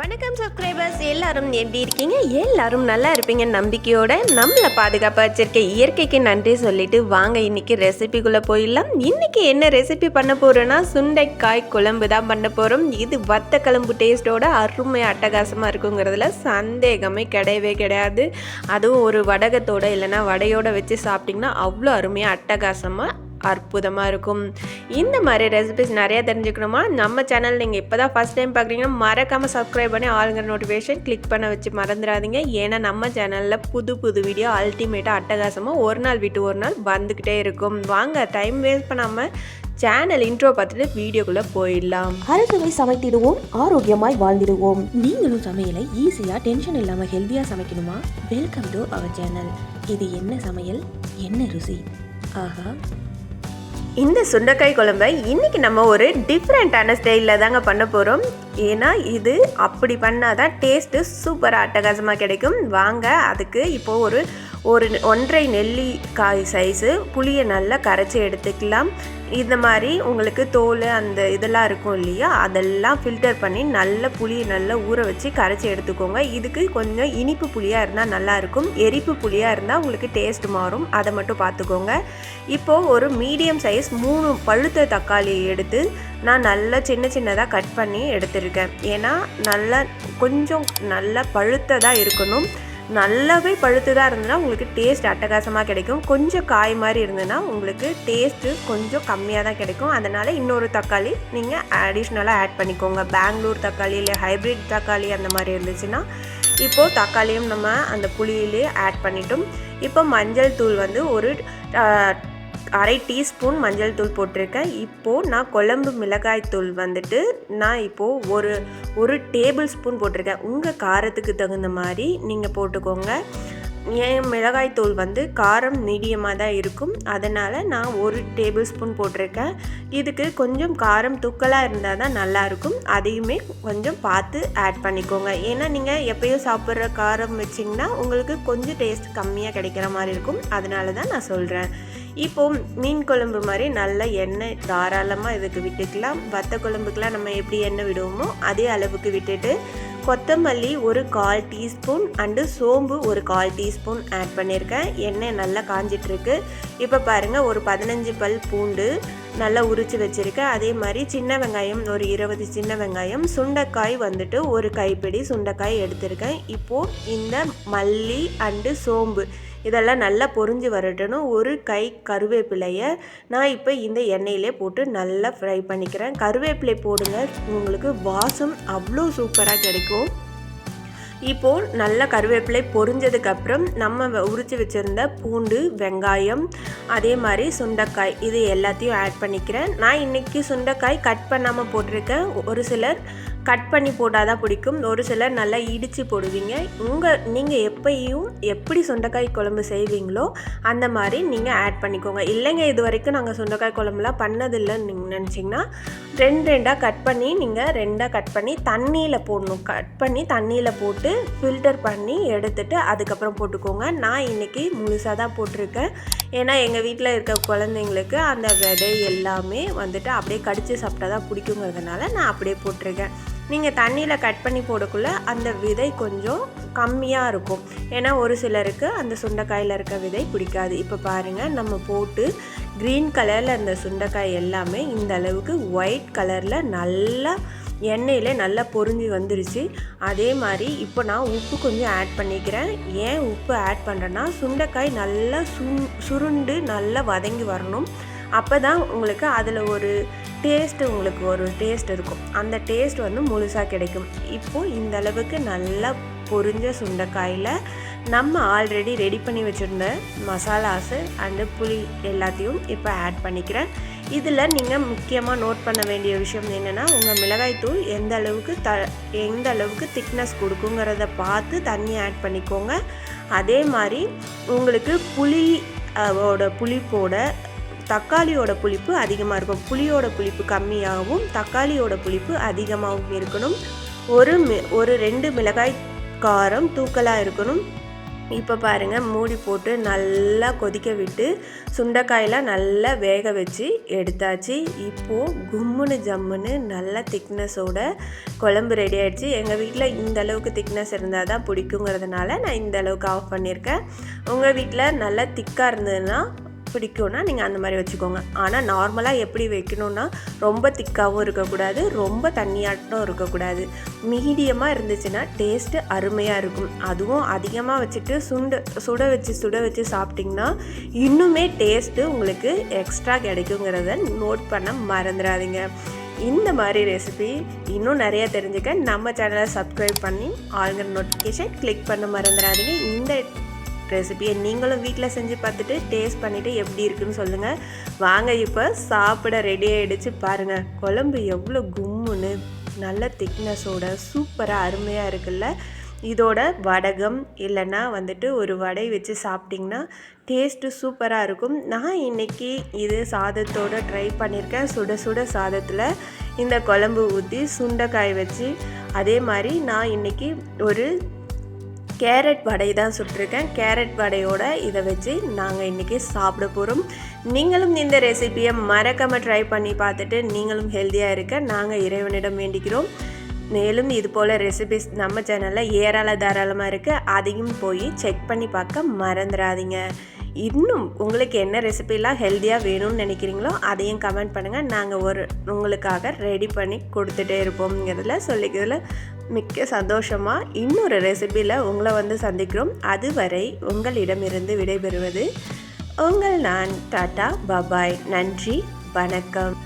வணக்கம் சப்ஸ்கிரைபர்ஸ் எல்லாரும் எப்படி இருக்கீங்க? எல்லாரும் நல்லா இருப்பீங்க நம்பிக்கையோட. நம்மளை பாதுகாப்பாக வச்சிருக்க இயற்கைக்கு நன்றி சொல்லிட்டு வாங்க இன்னைக்கு ரெசிபிக்குள்ளே போயிடலாம். இன்னைக்கு என்ன ரெசிபி பண்ண போகிறோன்னா சுண்டைக்காய் குழம்பு தான் பண்ண போகிறோம் இது வத்த குழம்பு டேஸ்ட்டோட அருமை அட்டகாசமாக இருக்குங்கிறதுல சந்தேகமே கிடையவே கிடையாது. அதுவும் ஒரு வடகத்தோட இல்லைன்னா வடையோட வச்சு சாப்பிட்டிங்கன்னா அவ்வளோ அருமையாக அட்டகாசமாக அற்புதமாக இருக்கும். இந்த மாதிரி ரெசிபிஸ் நிறையா தெரிஞ்சுக்கணுமா? நம்ம சேனல் நீங்கள் இப்போ தான் ஃபஸ்ட் டைம் பார்க்குறீங்கன்னா மறக்காமல் சப்ஸ்கிரைப் பண்ணி ஆளுங்கிற நோட்டிஃபிகேஷன் கிளிக் பண்ண வச்சு மறந்துடாதீங்க. ஏன்னா நம்ம சேனலில் புது புது வீடியோ அல்டிமேட்டாக அட்டகாசமாக ஒரு நாள் விட்டு ஒரு நாள் வந்துக்கிட்டே இருக்கும். வாங்க டைம் வேஸ்ட் பண்ணாமல் சேனல் இன்ட்ரோ பார்த்துட்டு வீடியோக்குள்ளே போயிடலாம். அறுசுவை சமைத்திடுவோம் ஆரோக்கியமாய் வாழ்ந்திடுவோம். நீங்களும் சமையலை ஈஸியா டென்ஷன் இல்லாம ஹெல்தியா சமைக்கணுமா? வெல்கம் டு அவர் சேனல் இது என்ன சமையல்? என்ன ருசி? ஆஹா இந்த சுண்டைக்காய் குழம்பை இன்றைக்கி நம்ம ஒரு டிஃப்ரெண்ட்டான ஸ்டைலில் தாங்க பண்ண போகிறோம் ஏன்னா இது அப்படி பண்ணால் தான் டேஸ்ட்டு சூப்பராக அட்டகாசமாக கிடைக்கும். வாங்க அதுக்கு இப்போது ஒரு ஒரு ஒன்றரை நெல்லிக்காய் சைஸு புளியை நல்லா கரைச்சி எடுத்துக்கலாம். இந்த மாதிரி உங்களுக்கு தோல் அந்த இதெல்லாம் இருக்கும் இல்லையா? அதெல்லாம் ஃபில்டர் பண்ணி நல்ல புளியை நல்லா ஊற வச்சு கரைச்சி எடுத்துக்கோங்க. இதுக்கு கொஞ்சம் இனிப்பு புளியாக இருந்தால் நல்லாயிருக்கும். எரிப்பு புளியாக இருந்தால் உங்களுக்கு டேஸ்ட் மாறும். அதை மட்டும் பார்த்துக்கோங்க. இப்போது ஒரு மீடியம் சைஸ் மூணு பழுத்த தக்காளி எடுத்து நான் நல்லா சின்ன சின்னதாக கட் பண்ணி எடுத்திருக்கேன். ஏன்னா நல்லா கொஞ்சம் நல்லா பழுத்ததாக இருக்கணும். நல்லாவே பழுத்துதாக இருந்ததுன்னா உங்களுக்கு டேஸ்ட் அட்டகாசமாக கிடைக்கும். கொஞ்சம் காய் மாதிரி இருந்ததுன்னா உங்களுக்கு டேஸ்ட்டு கொஞ்சம் கம்மியாக தான் கிடைக்கும். அதனால் இன்னொரு தக்காளி நீங்கள் அடிஷ்னலாக ஆட் பண்ணிக்கோங்க. பெங்களூர் தக்காளி இல்லை ஹைப்ரிட் தக்காளி அந்த மாதிரி இருந்துச்சுன்னா இப்போது தக்காளியும் நம்ம அந்த புளியிலே ஆட் பண்ணிட்டோம். இப்போ மஞ்சள் தூள் வந்து ஒரு அரை டீஸ்பூன் மஞ்சள் தூள் போட்டிருக்கேன். இப்போது நான் குழம்பு மிளகாய் தூள் வந்துட்டு நான் இப்போது ஒரு ஒரு டேபிள் ஸ்பூன் போட்டிருக்கேன். உங்கள் காரத்துக்கு தகுந்த மாதிரி நீங்கள் போட்டுக்கோங்க. என் மிளகாய் தூள் வந்து காரம் மீடியமாக தான் இருக்கும். அதனால் நான் ஒரு டேபிள் ஸ்பூன் போட்டிருக்கேன். இதுக்கு கொஞ்சம் காரம் தூக்கலாக இருந்தால் தான் நல்லாயிருக்கும் அதையுமே கொஞ்சம் பார்த்து ஆட் பண்ணிக்கோங்க. ஏன்னா நீங்கள் எப்போயும் சாப்பிட்ற காரம் வச்சிங்கன்னா உங்களுக்கு கொஞ்சம் டேஸ்ட் கம்மியாக கிடைக்கிற மாதிரி இருக்கும். அதனால தான் நான் சொல்கிறேன் இப்போ மீன் குழம்பு மாதிரி நல்ல எண்ணெய் தாராளமாக இதுக்கு விட்டுக்கலாம். வத்த குழம்புக்கெலாம் நம்ம எப்படி எண்ணெய் விடுவோமோ அதே அளவுக்கு விட்டுட்டு கொத்தமல்லி ஒரு கால் டீஸ்பூன் அண்டு சோம்பு ஒரு கால் டீஸ்பூன் ஆட் பண்ணியிருக்கேன். எண்ணெய் நல்லா காஞ்சிட்ருக்கு. இப்போ பாருங்கள் ஒரு பதினஞ்சு பல் பூண்டு நல்லா உரித்து வச்சுருக்கேன். அதே மாதிரி சின்ன வெங்காயம் ஒரு இருபது சின்ன வெங்காயம் சுண்டைக்காய் வந்துட்டு ஒரு கைப்பிடி சுண்டைக்காய் எடுத்திருக்கேன். இப்போது இந்த மல்லி அண்டு சோம்பு இதெல்லாம் நல்லா பொரிஞ்சு வரட்டணும் ஒரு கை கருவேப்பிலையை நான் இப்போ இந்த எண்ணெயிலே போட்டு நல்லா ஃப்ரை பண்ணிக்கிறேன். கருவேப்பிலை போடுங்க. உங்களுக்கு வாசம் அவ்வளோ சூப்பராக கிடைக்கும். இப்போது நல்ல கருவேப்பிலை பொரிஞ்சதுக்கப்புறம் நம்ம வ- வச்சுருந்த பூண்டு வெங்காயம் அதே மாதிரி சுண்டைக்காய் இது எல்லாத்தையும் ஆட் பண்ணிக்கிறேன். நான் இன்றைக்கி சுண்டைக்காய் கட் பண்ணாமல் போட்டிருக்கேன். ஒரு சிலர் கட் பண்ணி போட்டால் தான் பிடிக்கும். ஒரு சிலர் நல்லா இடித்து போடுவீங்க. உங்கள் நீங்கள் எப்பயும் எப்படி சுண்டைக்காய் குழம்பு செய்வீங்களோ அந்த மாதிரி நீங்கள் ஆட் பண்ணிக்கோங்க. இல்லைங்க இது வரைக்கும் நாங்கள் சுண்டைக்காய் குழம்புலாம் பண்ணதில்லைன்னு நீங்கள் நினச்சிங்கன்னா ரெண்டு ரெண்டாக கட் பண்ணி நீங்கள் ரெண்டாக கட் பண்ணி தண்ணியில் போடணும். கட் பண்ணி தண்ணியில் போட்டு ஃபில்டர் பண்ணி எடுத்துட்டு அதுக்கப்புறம் போட்டுக்கோங்க. நான் இன்றைக்கி முழுசாக தான் போட்டிருக்கேன். ஏன்னா எங்கள் வீட்டில் இருக்க குழந்தைங்களுக்கு அந்த விதை எல்லாமே வந்துட்டு அப்படியே கடித்து சாப்பிட்டா தான் பிடிக்குங்கிறதுனால நான் அப்படியே போட்டிருக்கேன். நீங்கள் தண்ணியில் கட் பண்ணி போடக்குள்ள அந்த விதை கொஞ்சம் கம்மியாக இருக்கும். ஏன்னா ஒரு சிலருக்கு அந்த சுண்டைக்காயில் இருக்க விதை பிடிக்காது. இப்போ பாருங்கள் நம்ம போட்டு க்ரீன் கலரில் அந்த சுண்டைக்காய் எல்லாமே இந்த அளவுக்கு ஒயிட் கலரில் நல்லா எண்ணெயில் நல்லா பொரிஞ்சு வந்துருச்சு. அதே மாதிரி இப்போ நான் உப்பு கொஞ்சம் ஆட் பண்ணிக்கிறேன். ஏன் உப்பு ஆட் பண்ணுறேன்னா சுண்டைக்காய் நல்லா சுண் சுருண்டு நல்லா வதங்கி வரணும். அப்போ தான் உங்களுக்கு அதில் ஒரு டேஸ்ட் உங்களுக்கு ஒரு டேஸ்ட் இருக்கும். அந்த டேஸ்ட் வந்து முழுசாக கிடைக்கும். இப்போது இந்த அளவுக்கு நல்லா பொரிஞ்ச சுண்டைக்காயில் நம்ம ஆல்ரெடி ரெடி பண்ணி வச்சுருந்த மசாலாஸு அண்டு புளி எல்லாத்தையும் இப்போ ஆட் பண்ணிக்கிறேன். இதில் நீங்கள் முக்கியமாக நோட் பண்ண வேண்டிய விஷயம் என்னென்னா உங்கள் மிளகாய்த்தூள் எந்த அளவுக்கு த எந்த அளவுக்கு திக்னஸ் கொடுக்குங்கிறத பார்த்து தண்ணி ஆட் பண்ணிக்கோங்க. அதே மாதிரி உங்களுக்கு புளி ஓட புளிப்போட தக்காளியோட புளிப்பு அதிகமாக இருக்கும். புளியோட புளிப்பு கம்மியாகவும் தக்காளியோட புளிப்பு அதிகமாகவும் இருக்கணும். ஒரு மி ஒரு ரெண்டு மிளகாய் காரம் தூக்கலாக இருக்கணும். இப்போ பாருங்கள் மூடி போட்டு நல்லா கொதிக்க விட்டு சுண்டைக்காயெலாம் நல்லா வேக வச்சு எடுத்தாச்சு. இப்போது கும்முன்னு ஜம்முன்னு நல்ல திக்னஸோட குழம்பு ரெடி ஆகிடுச்சு எங்கள் வீட்டில் இந்த அளவுக்கு திக்னஸ் இருந்தால் தான் பிடிக்குங்கிறதுனால நான் இந்த அளவுக்கு ஆஃப் பண்ணியிருக்கேன். உங்கள் வீட்டில் நல்லா திக்காக இருந்ததுன்னா பிடிக்கும்னா நீங்கள் அந்த மாதிரி வச்சுக்கோங்க. ஆனால் நார்மலாக எப்படி வைக்கணும்னா ரொம்ப திக்காகவும் இருக்கக்கூடாது ரொம்ப தண்ணியாட்டம் இருக்கக்கூடாது. மீடியமாக இருந்துச்சுன்னா டேஸ்ட்டு அருமையாக இருக்கும். அதுவும் அதிகமாக வச்சுட்டு சுண்டு சுட வச்சு சுட வச்சு சாப்பிட்டிங்கன்னா இன்னுமே டேஸ்ட்டு உங்களுக்கு எக்ஸ்ட்ரா கிடைக்குங்கிறத நோட் பண்ண மறந்துடாதீங்க. இந்த மாதிரி ரெசிபி இன்னும் நிறைய தெரிஞ்சுக்க நம்ம சேனலை சப்ஸ்கிரைப் பண்ணி ஆளுங்கிற நோட்டிஃபிகேஷன் கிளிக் பண்ண மறந்துடாதீங்க. இந்த ரெசிபியை நீங்களும் வீட்டில் செஞ்சு பார்த்துட்டு டேஸ்ட் பண்ணிவிட்டு எப்படி இருக்குன்னு சொல்லுங்கள் வாங்க இப்போ சாப்பிட ரெடி ஆகிடுச்சு பாருங்கள் குழம்பு எவ்வளோ கும்முன்னு நல்ல திக்னஸோட சூப்பராக அருமையாக இருக்குல்ல. இதோட வடகம் இல்லைன்னா வந்துட்டு ஒரு வடை வச்சு சாப்பிட்டிங்கன்னா டேஸ்ட்டு சூப்பராக இருக்கும். நான் இன்றைக்கி இது சாதத்தோடு ட்ரை பண்ணியிருக்கேன் சுட சுட சாதத்தில் இந்த குழம்பு ஊற்றி சுண்டைக்காய் வச்சு அதே மாதிரி நான் இன்றைக்கி ஒரு கேரட் வடை தான் சுட்டிருக்கேன். கேரட் வடையோட இதை வச்சு நாங்கள் இன்றைக்கி சாப்பிட போகிறோம் நீங்களும் இந்த ரெசிபியை மறக்காமல் ட்ரை பண்ணி பார்த்துட்டு நீங்களும் ஹெல்த்தியாக இருக்க நாங்கள் இறைவனிடம் வேண்டிக்கிறோம். மேலும் இது போல் ரெசிபிஸ் நம்ம சேனலில் ஏராள தாராளமாக இருக்குது அதையும் போய் செக் பண்ணி பார்க்க மறந்துடாதீங்க இன்னும் உங்களுக்கு என்ன ரெசிபிலாம் ஹெல்த்தியாக வேணும்னு நினைக்கிறீங்களோ அதையும் கமெண்ட் பண்ணுங்கள் நாங்கள் ஒரு உங்களுக்காக ரெடி பண்ணி கொடுத்துட்டே இருப்போம்ங்கிறதுல சொல்லிக்கிறதுல மிக்க சந்தோஷமாக இன்னொரு ரெசிபியில் உங்களை வந்து சந்திக்கிறோம். அதுவரை உங்களிடமிருந்து விடைபெறுவது உங்கள் நான் டாட்டா. பபாய். நன்றி. வணக்கம்.